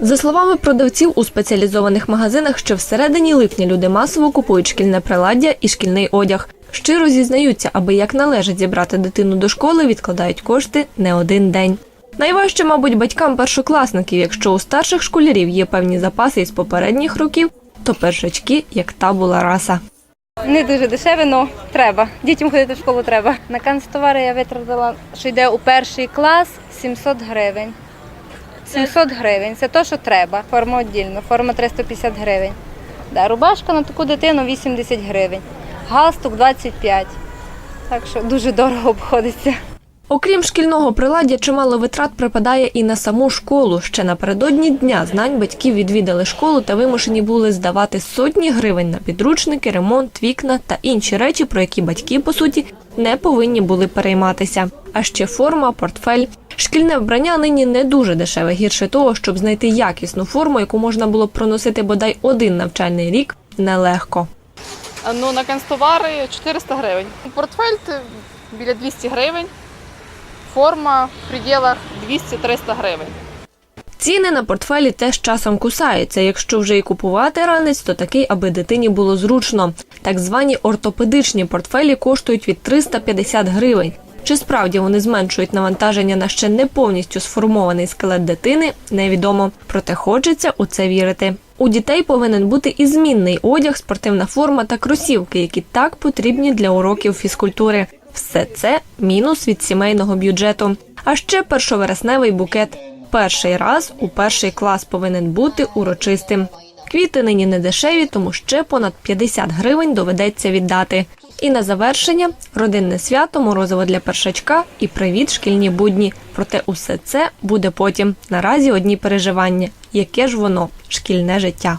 За словами продавців у спеціалізованих магазинах, ще всередині липня люди масово купують шкільне приладдя і шкільний одяг. Щиро зізнаються, аби як належить зібрати дитину до школи, відкладають кошти не один день. Найважче, мабуть, батькам першокласників, якщо у старших школярів є певні запаси із попередніх років, то першачки як та була раса. Не дуже дешеве, але треба. Дітям ходити в школу треба. На канцтовари я витратила, що йде у перший клас 700 гривень. 700 гривень це те, що треба. Форма віддільно, форма 350 гривень. Да, рубашка на таку дитину 80 гривень. Галстук 25. Так що дуже дорого обходиться. Окрім шкільного приладдя, чимало витрат припадає і на саму школу. Ще напередодні дня знань батьків відвідали школу та вимушені були здавати сотні гривень на підручники, ремонт, вікна та інші речі, про які батьки, по суті, не повинні були перейматися. А ще форма, портфель. Шкільне вбрання нині не дуже дешеве. Гірше того, щоб знайти якісну форму, яку можна було б проносити бодай один навчальний рік, нелегко. Ну, на канцтовари 400 гривень. Портфель це біля 200 гривень. Форма в пределах 200-300 гривень. Ціни на портфелі теж часом кусаються. Якщо вже і купувати ранець, то такий, аби дитині було зручно. Так звані ортопедичні портфелі коштують від 350 гривень. Чи справді вони зменшують навантаження на ще не повністю сформований скелет дитини, невідомо. Проте хочеться у це вірити. У дітей повинен бути і змінний одяг, спортивна форма та кросівки, які так потрібні для уроків фізкультури. Все це мінус від сімейного бюджету. А ще першовересневий букет. Перший раз у перший клас повинен бути урочистим. Квіти нині не дешеві, тому ще понад 50 гривень доведеться віддати. І на завершення родинне свято, морозиво для першачка і привіт шкільні будні. Проте усе це буде потім. Наразі одні переживання. Яке ж воно шкільне життя?